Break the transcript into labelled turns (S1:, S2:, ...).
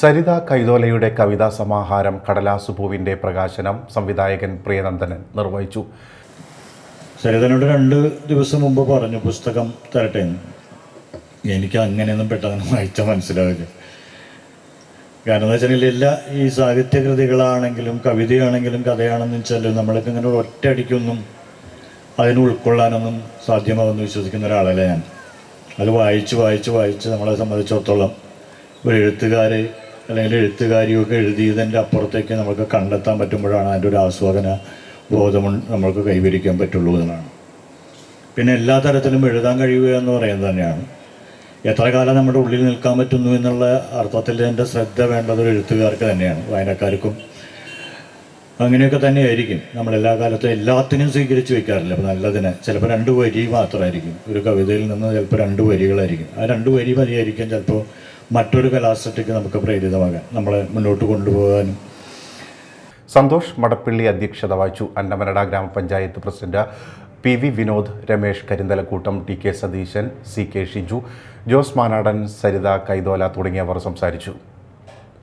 S1: സരിത കൈതോലയുടെ കവിതാ സമാഹാരം കടലാസുപൂവിന്റെ പ്രകാശനം സംവിധായകൻ പ്രിയനന്ദനൻ നിർവഹിച്ചു.
S2: സരിതനോട് രണ്ട് ദിവസം മുമ്പ് പറഞ്ഞു പുസ്തകം തരട്ടെ എനിക്ക് അങ്ങനെയൊന്നും പെട്ടെന്ന് വായിച്ച മനസ്സിലാവില്ല. കാരണം എന്ന് വെച്ചാൽ എല്ലാ ഈ സാഹിത്യകൃതികളാണെങ്കിലും കവിതയാണെങ്കിലും കഥയാണെന്ന് വെച്ചാൽ നമ്മൾക്ക് ഇങ്ങനെ ഒറ്റയടിക്കൊന്നും അതിന് ഉൾക്കൊള്ളാനൊന്നും സാധ്യമാകുമെന്ന് വിശ്വസിക്കുന്ന ഒരാളല്ല ഞാൻ. അത് വായിച്ച് വായിച്ച് വായിച്ച് നമ്മളെ സംബന്ധിച്ചിടത്തോളം ഒരു എഴുത്തുകാരെ അല്ലെങ്കിൽ എഴുത്തുകാരിയൊക്കെ എഴുതിയതിന്റെ അപ്പുറത്തേക്ക് നമുക്ക് കണ്ടെത്താൻ പറ്റുമ്പോഴാണ് അതിന്റെ ഒരു ആസ്വാദന ബോധം നമ്മൾക്ക് കൈവരിക്കാൻ പറ്റുള്ളൂ എന്നാണ്. പിന്നെ എല്ലാ തരത്തിലും എഴുതാൻ കഴിയുക എന്ന് പറയുന്നത് തന്നെയാണ്. എത്ര കാലം നമ്മുടെ ഉള്ളിൽ നിൽക്കാൻ പറ്റുന്നു എന്നുള്ള അർത്ഥത്തിൽ എന്റെ ശ്രദ്ധ വേണ്ടത് എഴുത്തുകാർക്ക് തന്നെയാണ്. വായനക്കാർക്കും അങ്ങനെയൊക്കെ തന്നെയായിരിക്കും. നമ്മൾ എല്ലാ കാലത്തും എല്ലാത്തിനും സ്വീകരിച്ച് വെക്കാറില്ല. അപ്പോൾ നല്ലതിനെ ചിലപ്പോൾ രണ്ട് വരി മാത്രമായിരിക്കും. ഒരു കവിതയിൽ നിന്ന് ചിലപ്പോൾ രണ്ട് വരികളായിരിക്കും. ആ രണ്ട് വരി മതിയായിരിക്കും ചിലപ്പോൾ മറ്റൊരു കലാസൃഷ്ടിക്ക് നമുക്ക് പ്രേരിതമാകാൻ നമ്മളെ മുന്നോട്ട് കൊണ്ടുപോകാനും.
S1: സന്തോഷ് മടപ്പള്ളി അധ്യക്ഷത വഹിച്ചു. അന്നമനട ഗ്രാമപഞ്ചായത്ത് president P V Vinod Ramesh Karinthalakkoottam T K Satheesan C K Shiju Jose Manadan Saritha Kaithola തുടങ്ങിയവർ സംസാരിച്ചു.